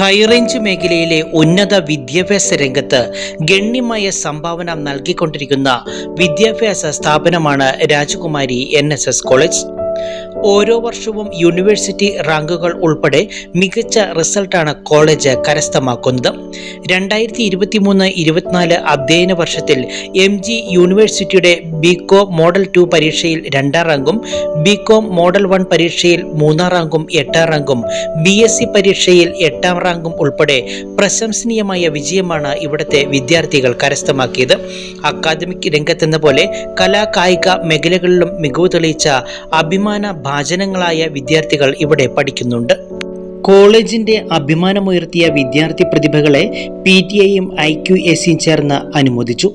High range മേഖലയിലെ ഉന്നത വിദ്യാഭ്യാസ രംഗത്ത് ഗണ്യമായ സംഭാവന നൽകിക്കൊണ്ടിരിക്കുന്ന വിദ്യാഭ്യാസ സ്ഥാപനമാണ് രാജകുമാരി എൻ കോളേജ്. ഓരോ വർഷവും യൂണിവേഴ്സിറ്റി റാങ്കുകൾ ഉൾപ്പെടെ മികച്ച റിസൾട്ടാണ് കോളേജ് കരസ്ഥമാക്കുന്നത്. രണ്ടായിരത്തി ഇരുപത്തി മൂന്ന് ഇരുപത്തിനാല് അധ്യയന വർഷത്തിൽ എം ജി യൂണിവേഴ്സിറ്റിയുടെ ബികോം മോഡൽ ടു പരീക്ഷയിൽ രണ്ടാം റാങ്കും ബികോം മോഡൽ വൺ പരീക്ഷയിൽ മൂന്നാം റാങ്കും എട്ടാം റാങ്കും ബി എസ് സി പരീക്ഷയിൽ എട്ടാം റാങ്കും ഉൾപ്പെടെ പ്രശംസനീയമായ വിജയമാണ് ഇവിടുത്തെ വിദ്യാർത്ഥികൾ കരസ്ഥമാക്കിയത്. അക്കാദമിക് രംഗത്തെന്ന പോലെ കലാ കായിക മേഖലകളിലും മികവ് തെളിയിച്ച അഭിമാന ഭാജനങ്ങളായ വിദ്യാർത്ഥികൾ ഇവിടെ പഠിക്കുന്നുണ്ട്. കോളേജിന്റെ അഭിമാനമുയർത്തിയ വിദ്യാർത്ഥി പ്രതിഭകളെ പി ടി ഐയും ഐ ക്യു എസിയും ചേർന്ന് അനുമോദിച്ചു.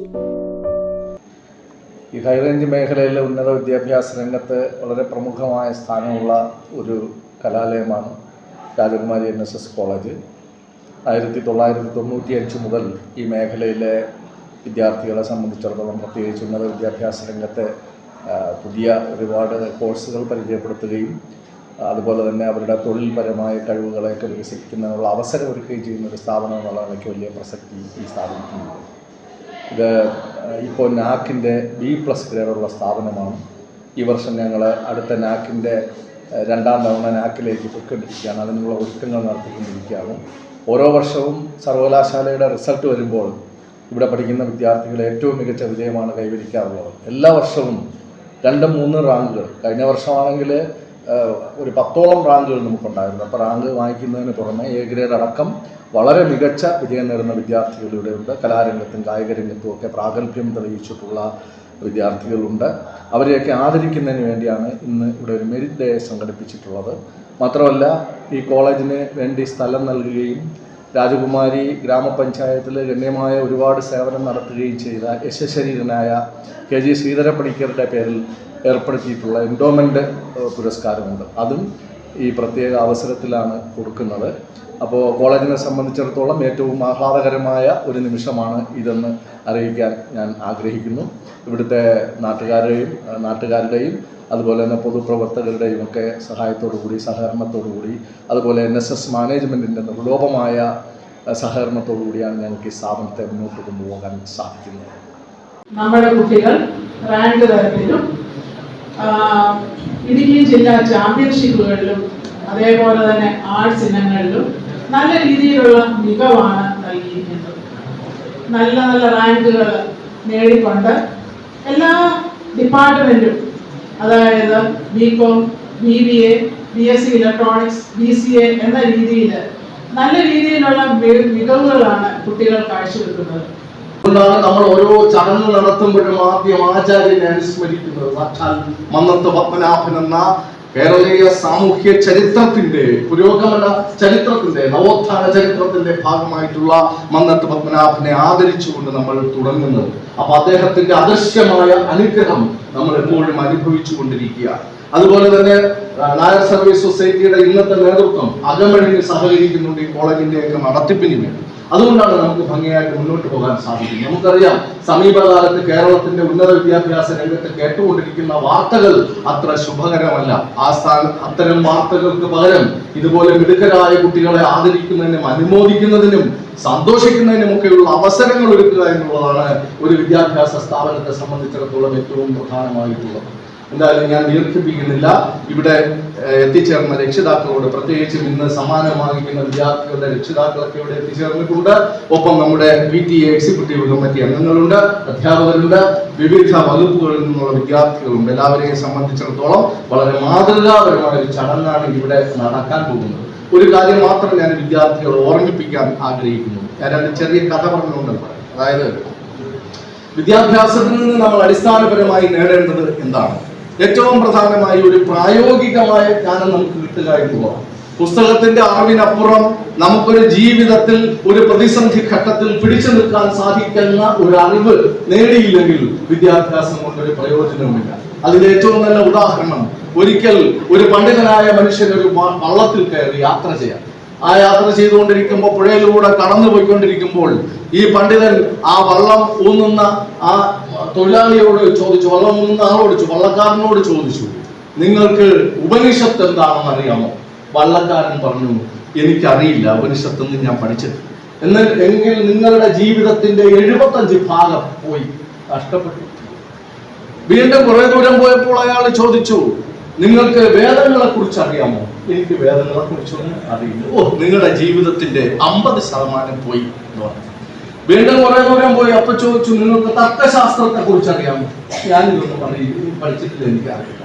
ഈ ഹൈറേഞ്ച് മേഖലയിലെ ഉന്നത വിദ്യാഭ്യാസ രംഗത്ത് വളരെ പ്രമുഖമായ സ്ഥാനമുള്ള ഒരു കലാലയമാണ് രാജകുമാരി എൻ എസ് എസ് കോളേജ്. ആയിരത്തി തൊള്ളായിരത്തി തൊണ്ണൂറ്റി അഞ്ച് മുതൽ ഈ മേഖലയിലെ വിദ്യാർത്ഥികളെ സംബന്ധിച്ചിടത്തോളം പ്രത്യേകിച്ച് ഉന്നത വിദ്യാഭ്യാസ രംഗത്തെ പുതിയ ഒരുപാട് കോഴ്സുകൾ പരിചയപ്പെടുത്തുകയും അതുപോലെ തന്നെ അവരുടെ തൊഴിൽപരമായ കഴിവുകളെയൊക്കെ വികസിപ്പിക്കുന്നതിനുള്ള അവസരം ഒരുക്കുകയും ചെയ്യുന്ന ഒരു സ്ഥാപനം എന്നുള്ള നിലയ്ക്ക് വലിയ പ്രസക്തി ഈ സ്ഥാപനത്തിനുണ്ട് ഇത് ഇപ്പോൾ നാക്കിന്റെ ബി പ്ലസ് ഗ്രേഡുള്ള സ്ഥാപനമാണ്. ഈ വർഷം ഞങ്ങൾ അടുത്ത നാക്കിന്റെ രണ്ടാം തവണ നാക്കിലേക്ക് പൊയ്ക്കൊണ്ടിരിക്കുകയാണ്. അതിനുള്ള ഒരുക്കങ്ങൾ നടത്തിക്കൊണ്ടിരിക്കുകയാണ്. ഓരോ വർഷവും സർവകലാശാലയുടെ റിസൾട്ട് വരുമ്പോൾ ഇവിടെ പഠിക്കുന്ന വിദ്യാർത്ഥികളെ ഏറ്റവും മികച്ച വിജയമാണ് കൈവരിക്കാറുള്ളത്. എല്ലാ വർഷവും രണ്ടും മൂന്ന് റാങ്കുകൾ കഴിഞ്ഞ വർഷമാണെങ്കിൽ ഒരു പത്തോളം റാങ്കുകൾ നമുക്കുണ്ടായിരുന്നു. അപ്പോൾ റാങ്ക് വാങ്ങിക്കുന്നതിന് പുറമെ എ ഗ്രേഡ് അടക്കം വളരെ മികച്ച വിജയം നേടുന്ന വിദ്യാർത്ഥികൾ ഉണ്ട്. കലാരംഗത്തും കായികരംഗത്തും ഒക്കെ പ്രാഗൽഭ്യം തെളിയിച്ചിട്ടുള്ള വിദ്യാർത്ഥികളുണ്ട്. അവരെയൊക്കെ ആദരിക്കുന്നതിന് വേണ്ടിയാണ് ഇന്ന് ഇവിടെ ഒരു മെരിറ്റ് ഡേ സംഘടിപ്പിച്ചിട്ടുള്ളത്. മാത്രമല്ല ഈ കോളേജിന് വേണ്ടി സ്ഥലം നൽകുകയും രാജകുമാരി ഗ്രാമപഞ്ചായത്തിൽ ഗണ്യമായ ഒരുപാട് സേവനം നടത്തുകയും ചെയ്ത യശശരീരനായ കെ ജി ശ്രീധര പണിക്കരുടെ പേരിൽ ഏർപ്പെടുത്തിയിട്ടുള്ള എൻഡോമെന്റ് പുരസ്കാരമുണ്ട്. അതും ഈ പ്രത്യേക അവസരത്തിലാണ് കൊടുക്കുന്നത്. അപ്പോൾ കോളേജിനെ സംബന്ധിച്ചിടത്തോളം ഏറ്റവും ആഹ്ലാദകരമായ ഒരു നിമിഷമാണ് ഇതെന്ന് അറിയിക്കാൻ ഞാൻ ആഗ്രഹിക്കുന്നു. ഇവിടുത്തെ നാട്ടുകാരുടെയും നാട്ടുകാരുടെയും അതുപോലെ തന്നെ പൊതുപ്രവർത്തകരുടെയും ഒക്കെ സഹായത്തോടു കൂടി സഹകരണത്തോടു കൂടി അതുപോലെ എൻ എസ് എസ് മാനേജ്മെന്റിന്റെ നിർലോഭമായ സഹകരണത്തോടു കൂടിയാണ് ഞങ്ങൾക്ക് ഈ സ്ഥാപനത്തെ മുന്നോട്ട് കൊണ്ടുപോകാൻ സാധിക്കുന്നത്. നമ്മുടെ കുട്ടികൾ റാങ്ക് തരത്തിലും ഇടുക്കി ജില്ലാ ചാമ്പ്യൻഷിപ്പുകളിലും അതേപോലെ തന്നെ ആർട്സ് ഇനങ്ങളിലും നല്ല രീതിയിലുള്ള മികവാണ് നൽകിയിരിക്കുന്നത്. നല്ല നല്ല റാങ്കുകൾ നേടിക്കൊണ്ട് എല്ലാ ഡിപ്പാർട്ട്മെന്റും അതായത് B com B B A B S C electronics B C A എന്ന രീതിയിൽ നല്ല രീതിയിലുള്ള മികവുകളാണ് കുട്ടികൾ കാഴ്ചവെക്കുന്നത്. അതുകൊണ്ടാണ് നമ്മൾ ഓരോ ചടങ്ങ് നടത്തുമ്പോഴും ആദ്യം ആചാര്യനെ അനുസ്മരിക്കുന്നത് സാക്ഷാൽ മന്നത്ത് പത്മനാഭൻ എന്ന കേരളീയ സാമൂഹ്യ ചരിത്രത്തിന്റെ പുരോഗമന ചരിത്രത്തിന്റെ നവോത്ഥാന ചരിത്രത്തിന്റെ ഭാഗമായിട്ടുള്ള മന്നത്ത് പത്മനാഭനെ ആദരിച്ചുകൊണ്ട് നമ്മൾ തുടങ്ങുന്നത്. അപ്പൊ അദ്ദേഹത്തിന്റെ അദൃശ്യമായ അനുഗ്രഹം നമ്മൾ എപ്പോഴും അനുഭവിച്ചു കൊണ്ടിരിക്കുക അതുപോലെ തന്നെ നായർ സർവീസ് സൊസൈറ്റിയുടെ ഇന്നത്തെ നേതൃത്വം അകമഴിഞ്ഞ് സഹകരിക്കുന്നുണ്ട് ഈ കോളേജിന്റെ ഒക്കെ നടത്തിപ്പിന് വേണ്ടി. അതുകൊണ്ടാണ് നമുക്ക് ഭംഗിയായിട്ട് മുന്നോട്ട് പോകാൻ സാധിക്കുന്നത്. നമുക്കറിയാം സമീപകാലത്ത് കേരളത്തിന്റെ ഉന്നത വിദ്യാഭ്യാസ രംഗത്ത് കേട്ടുകൊണ്ടിരിക്കുന്ന വാർത്തകൾ അത്ര ശുഭകരമല്ല. ആ സ്ഥാന അത്തരം വാർത്തകൾക്ക് പകരം ഇതുപോലെ മിടുക്കരായ കുട്ടികളെ ആദരിക്കുന്നതിനും അനുമോദിക്കുന്നതിനും സന്തോഷിക്കുന്നതിനും ഒക്കെയുള്ള അവസരങ്ങൾ ഒരുക്കുക എന്നുള്ളതാണ് ഒരു വിദ്യാഭ്യാസ സ്ഥാപനത്തെ സംബന്ധിച്ചിടത്തോളം ഏറ്റവും പ്രധാനമായിട്ടുള്ളത്. എന്തായാലും ഞാൻ ദീർഘിപ്പിക്കുന്നില്ല ഇവിടെ എത്തിച്ചേർന്ന രക്ഷിതാക്കളോട് പ്രത്യേകിച്ചും ഇന്ന് സമ്മാനം വാങ്ങിക്കുന്ന വിദ്യാർത്ഥികളുടെ രക്ഷിതാക്കളൊക്കെ ഇവിടെ എത്തിച്ചേർന്നിട്ടുണ്ട്. ഒപ്പം നമ്മുടെ P T A executive committee അംഗങ്ങളുണ്ട് അധ്യാപകരുണ്ട് വിവിധ വകുപ്പുകളിൽ നിന്നുള്ള വിദ്യാർത്ഥികളുണ്ട്. എല്ലാവരെയും സംബന്ധിച്ചിടത്തോളം വളരെ മാതൃകാപരമായ ഒരു ചടങ്ങാണ് ഇവിടെ നടക്കാൻ പോകുന്നത്. ഒരു കാര്യം മാത്രം ഞാൻ വിദ്യാർത്ഥികളെ ഓർമ്മിപ്പിക്കാൻ ആഗ്രഹിക്കുന്നു. ഞാൻ രണ്ട് ചെറിയ കഥ പറഞ്ഞുകൊണ്ട് പറയാം അതായത് വിദ്യാഭ്യാസത്തിൽ നിന്ന് നമ്മൾ അടിസ്ഥാനപരമായി നേടേണ്ടത് എന്താണ്? ഏറ്റവും പ്രധാനമായി ഒരു പ്രായോഗികമായ ജ്ഞാനം നമുക്ക് കിട്ടുക എന്നുള്ളതാണ് പുസ്തകത്തിന്റെ അറിവിനപ്പുറം നമുക്കൊരു ജീവിതത്തിൽ ഒരു പ്രതിസന്ധി ഘട്ടത്തിൽ പിടിച്ചു നിൽക്കാൻ സാധിക്കുന്ന ഒരു അറിവ് നേടിയില്ലെങ്കിൽ വിദ്യാഭ്യാസം കൊണ്ടൊരു പ്രയോജനവുമില്ല. അതിന്റെ ഏറ്റവും നല്ല ഉദാഹരണം ഒരിക്കൽ ഒരു പണ്ഡിതനായ മനുഷ്യൻ ഒരു വള്ളത്തിൽ കയറി യാത്ര ചെയ്യാം ആ യാത്ര ചെയ്തുകൊണ്ടിരിക്കുമ്പോൾ പുഴയിലൂടെ കടന്നു പോയിക്കൊണ്ടിരിക്കുമ്പോൾ ഈ പണ്ഡിതൻ ആ വള്ളം ഊന്നുന്ന ആ തൊഴിലാളിയോട് ചോദിച്ചു വള്ളം ഊന്നുന്ന ആളോട് വള്ളക്കാരനോട് ചോദിച്ചു നിങ്ങൾക്ക് ഉപനിഷത്ത് എന്താണെന്ന് അറിയാമോ? വള്ളക്കാരൻ പറഞ്ഞു എനിക്കറിയില്ല ഉപനിഷത്ത് എന്ന് ഞാൻ പഠിച്ചിട്ടില്ല. എന്ന് എങ്കിൽ നിങ്ങളുടെ ജീവിതത്തിന്റെ എഴുപത്തഞ്ച് ഭാഗം പോയി നഷ്ടപ്പെട്ടു. വീണ്ടും കുറെ ദൂരം പോയപ്പോൾ അയാൾ ചോദിച്ചു നിങ്ങൾക്ക് വേദങ്ങളെ കുറിച്ച് അറിയാമോ എനിക്ക് വേദങ്ങളെ കുറിച്ചൊന്നും അറിയില്ല. ഓ നിങ്ങളുടെ ജീവിതത്തിന്റെ അമ്പത് ശതമാനം പോയി എന്ന് പറഞ്ഞു. വീണ്ടും കുറെ ദൂരം പോയി. അപ്പൊ ചോദിച്ചു നിങ്ങൾക്ക് തത്വശാസ്ത്രത്തെ കുറിച്ച് അറിയാമോ ഞാൻ ഇതൊന്നും പറയും പഠിച്ചിട്ടില്ല എനിക്ക് അറിയില്ല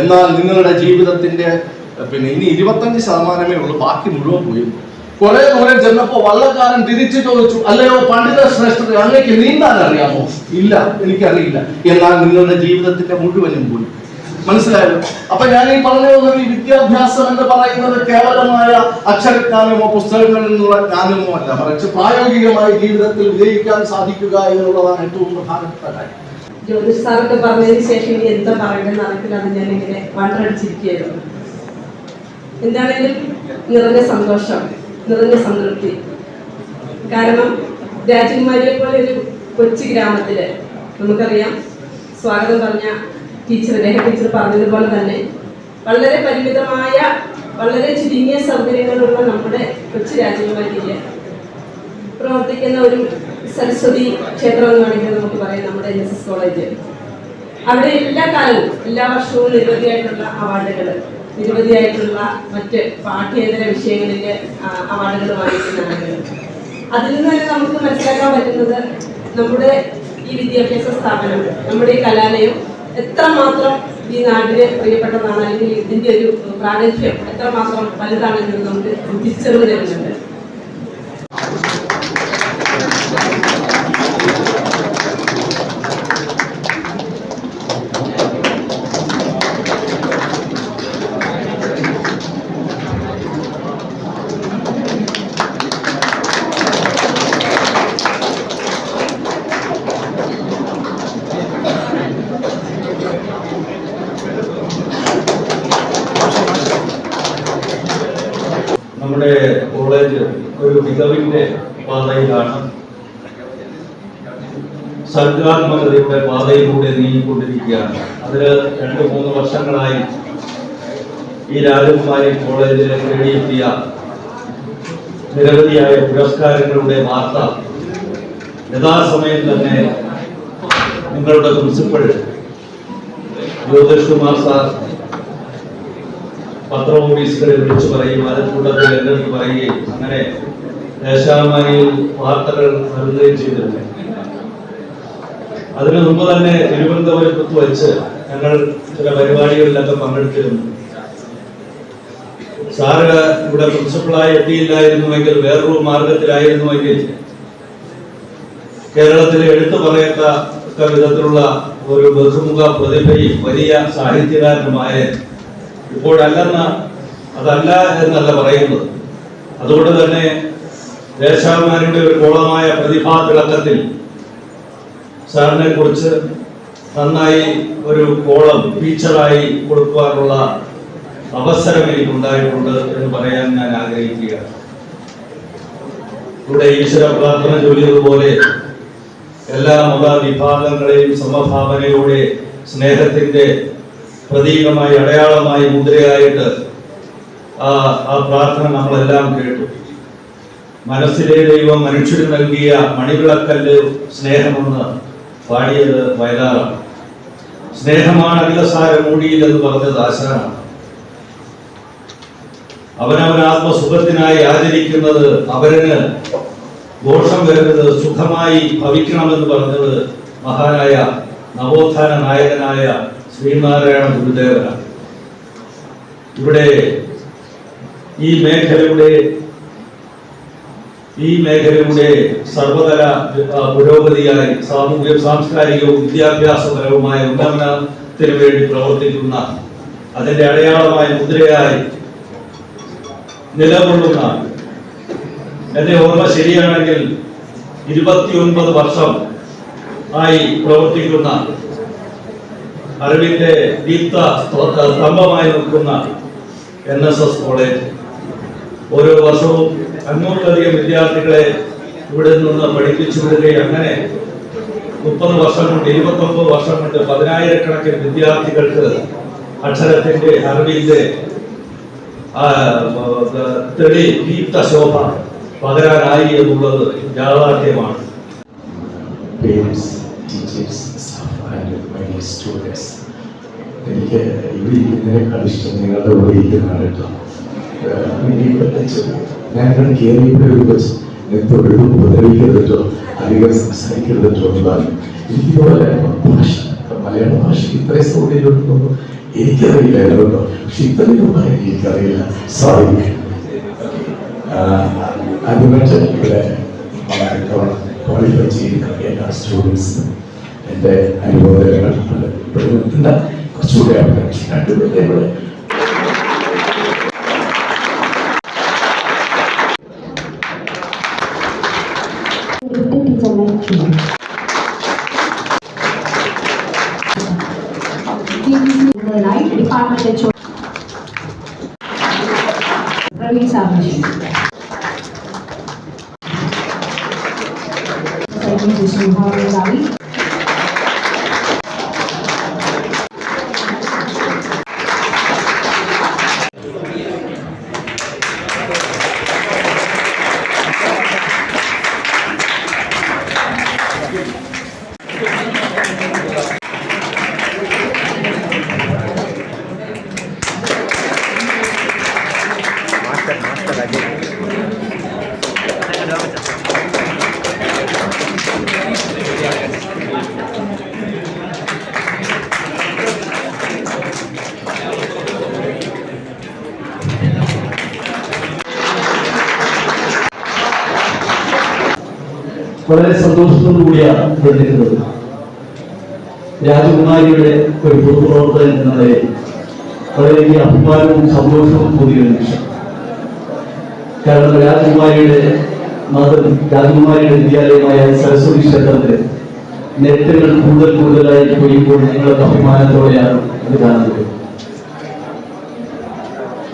എന്നാൽ നിങ്ങളുടെ ജീവിതത്തിന്റെ പിന്നെ ഇനി ഇരുപത്തഞ്ച് ശതമാനമേ ഉള്ളൂ ബാക്കി മുഴുവൻ പോയി. കുറെ ദൂരം ചെന്നപ്പോ വള്ളക്കാരൻ തിരിച്ചു ചോദിച്ചു അല്ലയോ പണ്ഡിത ശ്രേഷ്ഠത അങ്ങേക്ക് നീന്താൻ അറിയാമോ ഇല്ല എനിക്കറിയില്ല. എന്നാൽ നിങ്ങളുടെ ജീവിതത്തിന്റെ മുഴുവനും പോയി. മനസ്സിലായല്ലോ? അപ്പൊ ഞാൻ ഈ പറഞ്ഞു വന്നത് ഈ വിദ്യാഭ്യാസം എന്ന് പറയുന്നത് കേവലമായ അക്ഷരജ്ഞാനമോ പുസ്തകങ്ങളിൽ നിന്നുള്ള ജ്ഞാനമോ അല്ല. മറിച്ച് പ്രായോഗികമായ ജീവിതത്തിൽ വിജയിക്കാൻ സാധിക്കുക എന്നുള്ളതാണ് ഏറ്റവും പ്രധാനപ്പെട്ട കാര്യം. ജ്യോതിഷ് സാറൊക്കെ പറഞ്ഞതിന് ശേഷം ഇനി എന്താ പറയേണ്ടതെന്ന് അത് ഞാൻ ഇങ്ങനെ വണ്ടടിച്ചിരിക്കുകയായിരുന്നു. എന്താണേലും നിറഞ്ഞ സന്തോഷം നിറഞ്ഞ സംതൃപ്തി. കാരണം രാജകുമാരിയെ പോലെ ഒരു കൊച്ചു ഗ്രാമത്തിൽ നമുക്കറിയാം സ്വാഗതം പറഞ്ഞ ടീച്ചർ രേഖ ടീച്ചർ പറഞ്ഞതുപോലെ തന്നെ. വളരെ പരിമിതമായ വളരെ ചുരുങ്ങിയ സൗകര്യങ്ങളുള്ള നമ്മുടെ കൊച്ചു രാജ്യങ്ങളിൽ പ്രവർത്തിക്കുന്ന ഒരു സരസ്വതി ക്ഷേത്രം എന്ന് വേണമെങ്കിൽ നമുക്ക് പറയാം നമ്മുടെ എൻ എസ് എസ് കോളേജ്. അവിടെ എല്ലാ കാലവും എല്ലാ വർഷവും നിരവധിയായിട്ടുള്ള അവാർഡുകൾ നിരവധിയായിട്ടുള്ള മറ്റ് പാഠ്യേതര വിഷയങ്ങളിൽ അവാർഡുകൾ വാങ്ങിക്കുന്ന ആളുകൾ അതിൽ നിന്ന് തന്നെ നമുക്ക് മനസ്സിലാക്കാൻ പറ്റുന്നത് നമ്മുടെ ഈ വിദ്യാഭ്യാസ സ്ഥാപനം നമ്മുടെ ഈ കലാലയം എത്രമാത്രം ഈ നാട്ടിലെ പ്രിയപ്പെട്ടതാണ് അല്ലെങ്കിൽ ഇതിന്റെ ഒരു പ്രാഗൽഭ്യം എത്രമാത്രം വലുതാണെന്ന് നമുക്ക് തിരിച്ചറിവ് തരുന്നുണ്ട്? സർഗാത്മകതയുടെ പാതയിലൂടെ നീങ്ങിക്കൊണ്ടിരിക്കുകയാണ്. അതിൽ രണ്ട് മൂന്ന് വർഷങ്ങളായി ഈ രാജകുമാരി കോളേജിൽ നേടിയെത്തിയ നിരവധിയായ പുരസ്കാരങ്ങളുടെ വാർത്ത യഥാസമയം തന്നെ നിങ്ങളുടെ പ്രിൻസിപ്പൾ ജ്യോതിഷ് കുമാർ സാർ പത്ര ഓഫീസുകളിൽ വിളിച്ചു പറയും അതിൽക്കൂട്ടത്തിൽ എന്തെന്ന് പറയുകയും അങ്ങനെ ദേശാഭിമാനിയിൽ വാർത്തകൾ നൽകുകയും ചെയ്തിരുന്നു അതിനു മുമ്പ് തന്നെ തിരുവനന്തപുരത്ത് വെച്ച് ഞങ്ങൾ ചില പരിപാടികളിലൊക്കെ പങ്കെടുത്തിരുന്നു. സാറ് ഇവിടെ പ്രിൻസിപ്പളായി എത്തിയില്ലായിരുന്നുവെങ്കിൽ വേറൊരു മാർഗത്തിലായിരുന്നുവെങ്കിൽ കേരളത്തിലെ എടുത്തു പറയത്തക്ക വിധത്തിലുള്ള ഒരു ബഹുമുഖ പ്രതിഭയും വലിയ സാഹിത്യകാരനുമായ ഇപ്പോഴല്ലെന്ന അതല്ല എന്നല്ല പറയുന്നത്. അതുകൊണ്ട് തന്നെ ദേശാഭിമാനിയുടെ ഒരു കോളമായ പ്രതിഭാ തിളക്കത്തിൽ സാറിനെ കുറിച്ച് നന്നായി ഒരു കോളം ഫീച്ചറായി കൊടുക്കുവാനുള്ള അവസരം എനിക്കുണ്ടായിട്ടുണ്ട് എന്ന് പറയാൻ ഞാൻ ആഗ്രഹിക്കുകയാണ്. ഇവിടെ ഈശ്വര പ്രാർത്ഥന ചൊല്ലിയതുപോലെ എല്ലാ മതവിഭാഗങ്ങളെയും സമഭാവനയോടെ സ്നേഹത്തിന്റെ പ്രതീകമായി അടയാളമായി മുദ്രയായിട്ട് ആ ആ പ്രാർത്ഥന നമ്മളെല്ലാം കേട്ടു. മനസ്സിലെ ദൈവം മനുഷ്യന് നൽകിയ മണിവിളക്കല്ല് സ്നേഹമെന്ന് പാടിയത് വയലാറാണ് സ്നേഹമാണ് അഖിലസാര മൂടിയില്ലെന്ന് പറഞ്ഞത് ആശാനാണ് അവനവൻ ആത്മസുഖത്തിനായി ആചരിക്കുന്നത് അവരന് ദോഷം വരുന്നത് സുഖമായി ഭവിക്കണമെന്ന് പറഞ്ഞത് മഹാനായ നവോത്ഥാന നായകനായ ശ്രീനാരായണ ഗുരുദേവനാണ്. ഇവിടെ ഈ മേഖലയുടെ ഈ മേഖലയുടെ സർവതല പുരോഗതിയായി സാമൂഹ്യ സാംസ്കാരികവും വിദ്യാഭ്യാസപരവുമായ ഉന്നമനത്തിന് വേണ്ടി പ്രവർത്തിക്കുന്ന അതിന്റെ അടയാളമായ മുദ്രയായി നിലകൊള്ളുന്ന എന്റെ ഓർമ്മ ശരിയാണെങ്കിൽ ഇരുപത്തിയൊൻപത് വർഷം ആയി പ്രവർത്തിക്കുന്ന അറിവിന്റെ ദീപ്ത സ്തോ- സ്തംഭമായി നിൽക്കുന്ന എൻ എസ് എസ് കോളേജ്. ഓരോ വർഷവും അഞ്ഞൂറിലധികം വിദ്യാർത്ഥികളെ ഇവിടെ നിന്ന് പഠിപ്പിച്ചു വിടുകയും അങ്ങനെ മുപ്പത് വർഷം കൊണ്ട് ഇരുപത്തൊമ്പത് വർഷം കൊണ്ട് പതിനായിരക്കണക്കിന് വിദ്യാർത്ഥികൾക്ക് അക്ഷരത്തിന്റെ അറിവിന്റെ തെളി ദീപ്ത ശോഭ പകരാനായി എന്നുള്ളത് യാഥാർത്ഥ്യമാണ്. എനിക്ക് ഇവിടെ ഇരിക്കുന്നതിനേക്കാൾ ഇഷ്ടം നിങ്ങളുടെ കൂടെ ഇരിക്കുന്നതാണ് കേട്ടോ ചെറിയ ഞാൻ ഒരു കൊച്ച് തൊഴിലും അധികം സംസാരിക്കരുതോ എന്നതാണ് എനിക്കിതുപോലെ ഭാഷ മലയാള ഭാഷ ഇത്രയും സൗകര്യമുണ്ടെന്നൊന്നും എനിക്കറിയില്ലായിരുന്നു പക്ഷെ ഇത്രയും നന്നായി എനിക്കറിയില്ല സോറി അതുകൊണ്ട് ഇവിടെ ക്വാളിഫൈ ചെയ്യുന്ന എല്ലാ സ്റ്റുഡൻസിനും എന്റെ ഇപ്പോഴും എന്താ കുറച്ചുകൂടെ അപേക്ഷ രണ്ടുപേരെ ഇവിടെ 非常感谢。വളരെ സന്തോഷത്തോടു കൂടിയാണ് ഇവിടെ നിൽക്കുന്നത് രാജകുമാരിയുടെ ഒരു പൊതുപ്രവർത്തകൻ എന്ന നിലയിൽ വളരെയധികം അഭിമാനവും സന്തോഷവും കൂടിയ നിമിഷം. കാരണം രാജകുമാരിയുടെ മതം രാജകുമാരിയുടെ വിദ്യാലയമായ സരസ്വതി ക്ഷേത്രത്തിൽ നെറ്റുകൾ കൂടുതൽ കൂടുതലായി പൊയ്യുമ്പോൾ ഞങ്ങളൊക്കെ അഭിമാനത്തോടെയാണ് അത് കാണുന്നത്.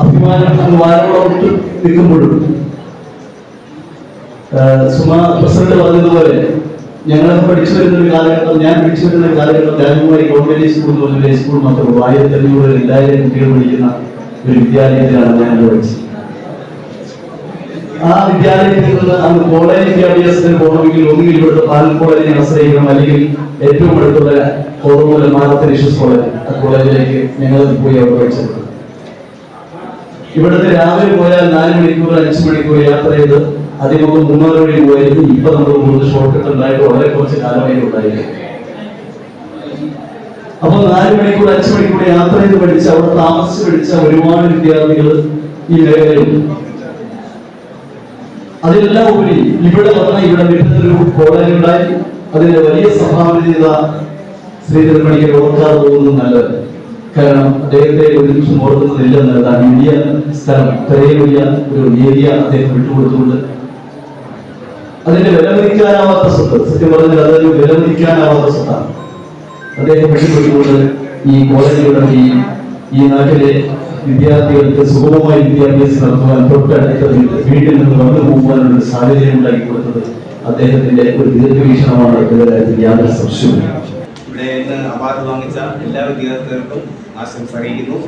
അഭിമാനം വാരങ്ങളോട്ട് നിൽക്കുമ്പോഴും സുമ പ്രസിഡന്റ് പറഞ്ഞതുപോലെ ഞങ്ങളൊക്കെ പഠിച്ചു വരുന്ന ഒരു കാലഘട്ടം ഞാൻ പഠിച്ചു വരുന്ന ഒരു കാലഘട്ടം രാജകുമാരി ഗവൺമെന്റ് സ്കൂൾ എന്ന് പറഞ്ഞൊരു സ്കൂൾ മാത്രമേ ഉള്ളൂ. ആയിരത്തി അഞ്ഞൂറ് രണ്ടായിരം കുട്ടികൾ പഠിക്കുന്ന ഒരു വിദ്യാലയത്തിലാണ് ഞാൻ പഠിച്ചത്. ആ വിദ്യാലയത്തിൽ നിന്ന് അന്ന് കോളേജ് വിദ്യാഭ്യാസത്തിന് പോകണമെങ്കിൽ ഒന്നുകിൽ ഇവിടുത്തെ പാൽ കോളേജിനെ ആശ്രയിക്കണം അല്ലെങ്കിൽ ഏറ്റവും അടുത്തുള്ള കോതമൂല മാറത്തരീഷസ് കോളേജ് ആ കോളേജിലേക്ക് ഞങ്ങൾ പോയി അവിടെ പഠിച്ചത് ഇവിടുത്തെ രാവിലെ പോയാൽ നാല് മണിക്കൂർ അഞ്ച് മണിക്കൂർ യാത്ര ചെയ്ത് അതിമുഖം മൂന്നര മണി പോയിരുന്നു ഇപ്പൊ നമ്മൾ മൂന്ന് ഷോർട്ട് കട്ട് ഉണ്ടായിട്ട് വളരെ കുറച്ച് കാലമായി ഉണ്ടായില്ല? അപ്പൊ നാല് മണിക്കൂർ അഞ്ച് മണിക്കൂർ യാത്ര ചെയ്ത് പഠിച്ച അവിടെ താമസിച്ച് പഠിച്ച ഒരുപാട് വിദ്യാർത്ഥികൾ ഈ മേഖലയിലുണ്ട് അതിലെല്ലാം ഉപരി ഇവിടെ വന്ന ഇവിടെ വീട്ടിലൊരു കോളേജ് ഉണ്ടായി അതിന് വലിയ സംഭാവന ചെയ്ത ശ്രീധരൻ പണിക്കർ ഓർക്കാതെ പോകുന്നത് നല്ലത്. കാരണം അദ്ദേഹത്തെ ഒരു നിമിഷം ഓർക്കുന്നതില്ല എന്നതാണ് വലിയ സ്ഥലം. ഇത്രയും വലിയ ഒരു ഏരിയ അദ്ദേഹം വിട്ടുകൊടുത്തുകൊണ്ട്. അതിന്റെ വിലമതിക്കാനാവാത്ത സ്വത്ത്. സത്യം പറഞ്ഞാൽ അതൊരു വിലമതിക്കാനാവാത്ത സ്വത്താണ്. അദ്ദേഹം വിട്ടുകൊടുത്തുകൊണ്ട് ഈ ഈ ഈ നാട്ടിലെ വിദ്യാർത്ഥികൾക്ക് സുഗമമായി വിദ്യാഭ്യാസം നടത്തുവാൻ തൊട്ടടുത്ത വീട്- വീട്ടിൽ നിന്ന് വന്നു പോകുവാനുള്ള സാഹചര്യം ഉണ്ടാക്കി കൊടുത്തത് അദ്ദേഹത്തിന്റെ ഒരു ദീർഘവീക്ഷണമാണ് കാര്യത്തിൽ യാതൊരു സംശയവും ഇവിടെ ഇന്ന് അവാർഡ് വാങ്ങിച്ച എല്ലാ വിദ്യാർത്ഥികൾക്കും ആശംസ അറിയിക്കുന്നു.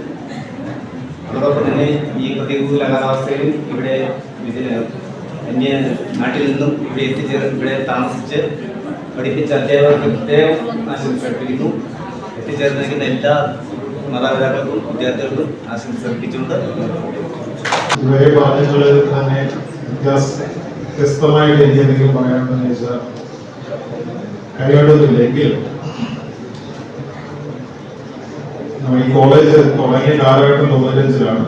അതോടൊപ്പം തന്നെ ഈ പ്രതികൂല കാലാവസ്ഥയിലും ഇവിടെ അന്യ നാട്ടിൽ നിന്നും ഇവിടെ എത്തിച്ചേർ ഇവിടെ താമസിച്ച് പഠിപ്പിച്ച അധ്യാപകർക്ക് പ്രത്യേകം ആശംസ അർപ്പിക്കുന്നു. എത്തിച്ചേർന്നിരിക്കുന്ന എല്ലാ മാതാപിതാക്കൾക്കും വിദ്യാർത്ഥികൾക്കും ആശംസ അർപ്പിച്ചുകൊണ്ട് തന്നെ വ്യത്യാസ- വ്യത്യസ്തമായിട്ട് എനിക്ക് എന്തെങ്കിലും പറയാനുണ്ടെന്ന് കാര്യമായിട്ടൊന്നുമില്ല എങ്കിലും നമ്മൾ ഈ കോളേജ് തുടങ്ങിയ കാലഘട്ടം തൊണ്ണൂറ്റഞ്ചിലാണ്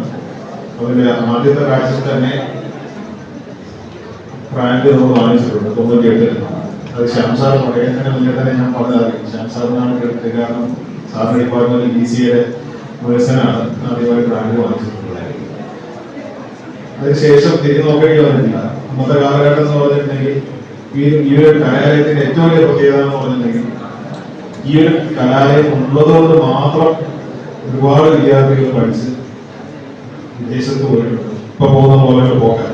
അതിന്റെ ആദ്യത്തെ കാഴ്ചയിൽ തന്നെ റാങ്ക് നമ്മൾ വാങ്ങിച്ചിട്ടുണ്ട് തൊണ്ണൂറ്റി എട്ടിൽ അത് ശ്യാം സാർ പറയുന്നതിന് മുന്നേ തന്നെ ഞാൻ പറഞ്ഞറിയും ശ്യാം സാറിനാണ് കേട്ടത് കാരണം സാറിന് ഡിപ്പാർട്ട്മെന്റിൽ ബി സി എയുടെ മേഴ്സനാണ് ആദ്യമായി ബ്രാൻഡ് വാങ്ങിച്ചിട്ടുള്ളത് അതിനുശേഷം തിരിഞ്ഞു നോക്കേണ്ടി വന്നിട്ടില്ല. അന്നത്തെ കാലഘട്ടം എന്ന് പറഞ്ഞിട്ടുണ്ടെങ്കിൽ ഈ ഈ ഒരു കലാലയത്തിന്റെ ഏറ്റവും വലിയ പ്രത്യേകത എന്ന് പറഞ്ഞിട്ടുണ്ടെങ്കിൽ ഈ ഒരു കലാലയം ഉള്ളതുകൊണ്ട് മാത്രം ഒരുപാട് വിദ്യാർത്ഥികൾ പഠിച്ച് വിദേശത്ത് പോയിട്ടുണ്ട് ഇപ്പൊ പോകുന്ന പോലെ പോകാൻ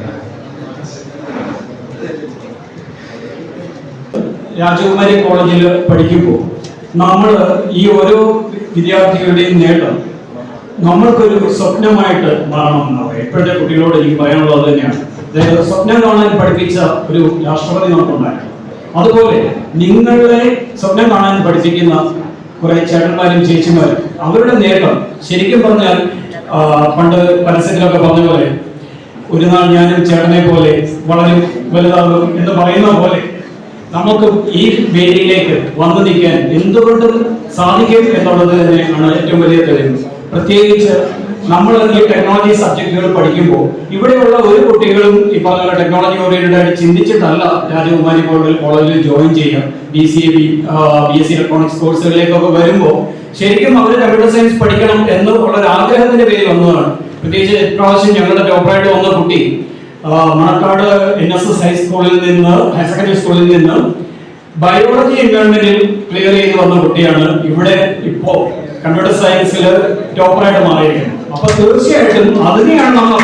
രാജകുമാരി കോളേജിൽ പഠിക്കുമ്പോൾ നമ്മൾ ഈ ഓരോ വിദ്യാർത്ഥികളുടെയും നേട്ടം നമ്മൾക്കൊരു സ്വപ്നമായിട്ട് മാറണം എന്നാണ്. ഇപ്പോഴത്തെ കുട്ടികളോട് എനിക്ക് പറയാനുള്ളത് തന്നെയാണ്. അതായത് സ്വപ്നം കാണാൻ പഠിപ്പിച്ച ഒരു രാഷ്ട്രപതി നമുക്കുണ്ടായിരുന്നു. അതുപോലെ നിങ്ങളെ സ്വപ്നം കാണാൻ പഠിപ്പിക്കുന്ന കുറെ ചേട്ടന്മാരും ചേച്ചിമാരും അവരുടെ നേട്ടം ശരിക്കും പറഞ്ഞാൽ പണ്ട് പരസ്യത്തിലൊക്കെ പറഞ്ഞ പോലെ ഒരു നാൾ ഞാനും ചേട്ടനെ പോലെ വളരെ വലുതാകും എന്ന് പറയുന്ന പോലെ നമുക്ക് ഈ വേദിയിലേക്ക് വന്നു നിൽക്കാൻ എന്തുകൊണ്ടും സാധിക്കും എന്നുള്ളത് തന്നെയാണ് ഏറ്റവും വലിയ തെളിവ്. പ്രത്യേകിച്ച് നമ്മൾ ഈ ടെക്നോളജി സബ്ജക്റ്റുകൾ പഠിക്കുമ്പോൾ ഇവിടെയുള്ള ഒരു കുട്ടികളും ഈ പറഞ്ഞ ടെക്നോളജി ഓറിയന്റഡ് ആയിട്ട് ചിന്തിച്ചിട്ടല്ല രാജകുമാരി പോലുള്ള കോളേജിൽ ജോയിൻ ചെയ്യുക. B C A B B S C electronics കോഴ്സുകളിലേക്കൊക്കെ വരുമ്പോൾ ശരിക്കും അവർ കമ്പ്യൂട്ടർ സയൻസ് പഠിക്കണം എന്നുള്ള ഒരു ആഗ്രഹത്തിന്റെ പേരിൽ വന്നതാണ്. പ്രത്യേകിച്ച് ഇപ്രാവശ്യം ഞങ്ങളുടെ ടോപ്പറായിട്ട് വന്ന കുട്ടി മണക്കാട് എൻ എസ് എസ് ഹൈസ്കൂളിൽ നിന്ന് ഹയർ സെക്കൻഡറി സ്കൂളിൽ നിന്ന് ബയോളജി എൻവയോൺമെന്റിൽ ക്ലിയർ ചെയ്ത് വന്ന കുട്ടിയാണ് ഇവിടെ ഇപ്പോ കമ്പ്യൂട്ടർ സയൻസിൽ ടോപ്പറായിട്ട് മാറിയിരിക്കുന്നത്. അപ്പൊ തീർച്ചയായിട്ടും അതിനെയാണ് നമ്മൾ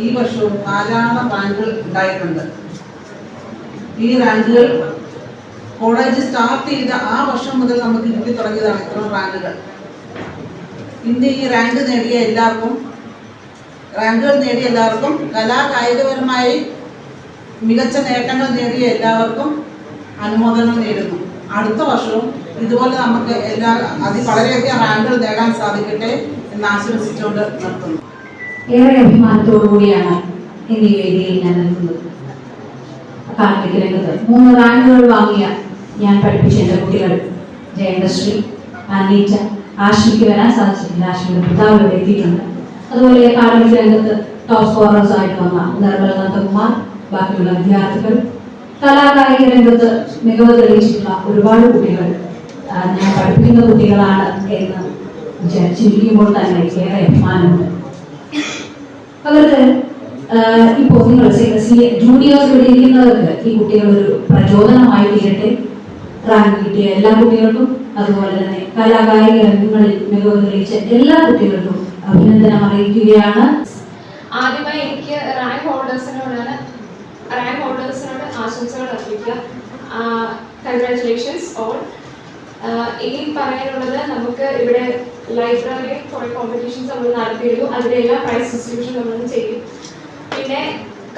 ഈ വർഷവും ധാരാളം റാങ്കുകൾ ഈ റാങ്കുകൾ കോളേജ് സ്റ്റാർട്ട് ചെയ്ത ആ വർഷം മുതൽ നമുക്ക് കിട്ടി തുടങ്ങിയതാണ് ഇത്ര റാങ്കുകൾ. ഇന്ത്യ ഈ റാങ്ക് നേടിയ എല്ലാവർക്കും റാങ്കുകൾ നേടിയ എല്ലാവർക്കും കലാ കായികപരമായി മികച്ച നേട്ടങ്ങൾ നേടിയ എല്ലാവർക്കും അനുമോദനങ്ങൾ നേടുന്നു അടുത്ത വർഷവും ഇതുപോലെ നമുക്ക് എല്ലാ അതി വളരെയധികം റാങ്കുകൾ നേടാൻ സാധിക്കട്ടെ എന്ന് ആശംസിച്ചുകൊണ്ട് നിർത്തുന്നു. ഏറെ അഭിമാനത്തോടു കൂടിയാണ് ഇന്ന് ഈ വേദിയിൽ ഞാൻ നിൽക്കുന്നത്. അക്കാദമിക് രംഗത്ത് മൂന്ന് റാങ്കുകൾ വാങ്ങിയ ഞാൻ പഠിപ്പിച്ച എന്റെ കുട്ടികൾ ജയന്തശ്രീ അനീറ്റ ആശ്മിക്ക് വരാൻ സാധിച്ചിട്ടില്ല ആശ്മിയുടെ പിതാവ് എത്തിയിട്ടുണ്ട്. അതുപോലെ അക്കാഡമിക് രംഗത്ത് ടോപ്പ് സ്കോറേഴ്സ് ആയിട്ട് വന്ന നിർമ്മല നന്ദകുമാർ ബാക്കിയുള്ള വിദ്യാർത്ഥികൾ കലാകായിക രംഗത്ത് മികവ് തെളിയിച്ചിട്ടുള്ള ഒരുപാട് കുട്ടികൾ ഞാൻ പഠിപ്പിക്കുന്ന കുട്ടികളാണ് എന്ന് വിചാരിച്ചിരിക്കുമ്പോൾ തന്നെ ഏറെ അഭിമാനമുണ്ട്. അവർക്ക് ആഹ്, ഇപ്പോ നിങ്ങൾ ജൂനിയേഴ്സ് ഇവിടെ ഇരിക്കുന്നവർക്ക് ഈ കുട്ടികൾ ഒരു പ്രചോദനമായി തീരട്ടെ. റാങ്ക് കിട്ടിയ എല്ലാ കുട്ടികൾക്കും അതുപോലെ തന്നെ കലാകായിക രംഗങ്ങളിൽ മികവ് തെളിയിച്ച എല്ലാ കുട്ടികൾക്കും അഭിനന്ദനം അറിയിക്കുകയാണ്. ആദ്യമായി എനിക്ക് റാങ്ക് ഹോൾഡേഴ്സിനോടാണ് റാങ്ക് ഹോൾഡേഴ്സിനോട് ആശംസകൾ അർപ്പിക്കുക. കൺഗ്രാറ്റുലേഷൻസ് ഓൾ ഇനി പറയാനുള്ളത് നമുക്ക് ഇവിടെ ലൈബ്രറിയിൽ കുറെ കോമ്പറ്റീഷൻസ് നമ്മൾ നടത്തിയിരുന്നു. അതിലെല്ലാം പ്രൈസ് ഡിസ്ട്രിബ്യൂഷൻ നമ്മൾ ചെയ്യും. പിന്നെ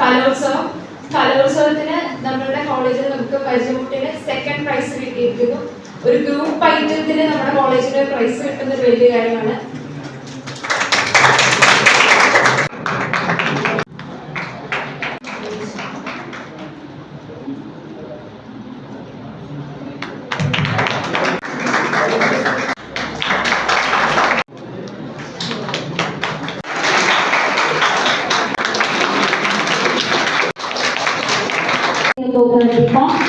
കലോത്സവം. കലോത്സവത്തിന് നമ്മളുടെ കോളേജിൽ നമുക്ക് പരിചയമുട്ടിന് സെക്കൻഡ് പ്രൈസ് കിട്ടിയിരിക്കുന്നു. ഒരു ഗ്രൂപ്പ് ഐറ്റത്തിന് നമ്മുടെ കോളേജിന് പ്രൈസ് കിട്ടുന്ന ഒരു വലിയ കാര്യമാണ്. de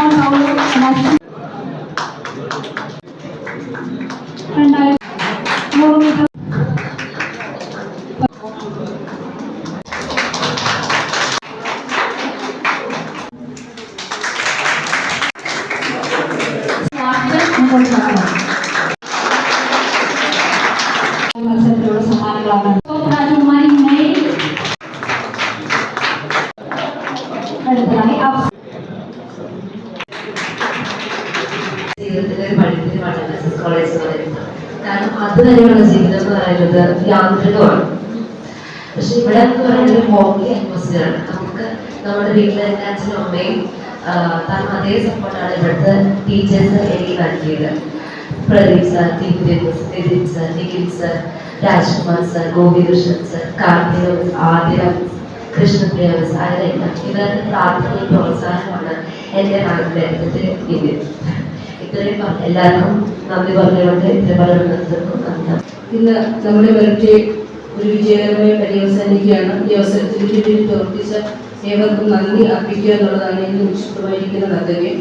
രണ്ടായിരം കാരണം അതുവരെയുള്ള ജീവിതം എന്ന് പറയുന്നത് യാന്ത്രികമാണ്. പക്ഷെ ഇവിടെ എന്ന് പറയുന്നത് ഒരു ഹോംലി അറ്റ്മോസ്ഫിയർ ആണ്. നമുക്ക് നമ്മുടെ വീട്ടിലെ എന്റെ അച്ഛനും അമ്മയും കാരണം അതേ സപ്പോർട്ടാണ് ഇവിടുത്തെ ടീച്ചേഴ്സ് എനിക്ക് നൽകിയത് Pradeep sir Nithin Nithin sir Nikhil sir Rajkumar sir Gopikrishnan sir Karthika miss, Krishnapriya miss ഇവരുടെ പ്രാർത്ഥനയും പ്രോത്സാഹനമാണ് എന്റെ നാട്ടിലെ ഇത് ഇത്രയും എല്ലാവർക്കും നന്ദി പറഞ്ഞുകൊണ്ട് ഇത്ര പറഞ്ഞു നന്ദി. ഇന്ന് നമ്മുടെ വെറുതെ ഒരു വിജയകരമായി പര്യവസാനിക്കുകയാണ്. ഈ അവസരത്തിൽ പ്രവർത്തിച്ച ഏവർക്കും നന്ദി അർപ്പിക്കുക എന്നുള്ളതാണ് ഇന്ന് നിക്ഷിപ്തമായിരിക്കുന്ന കർത്തവ്യം.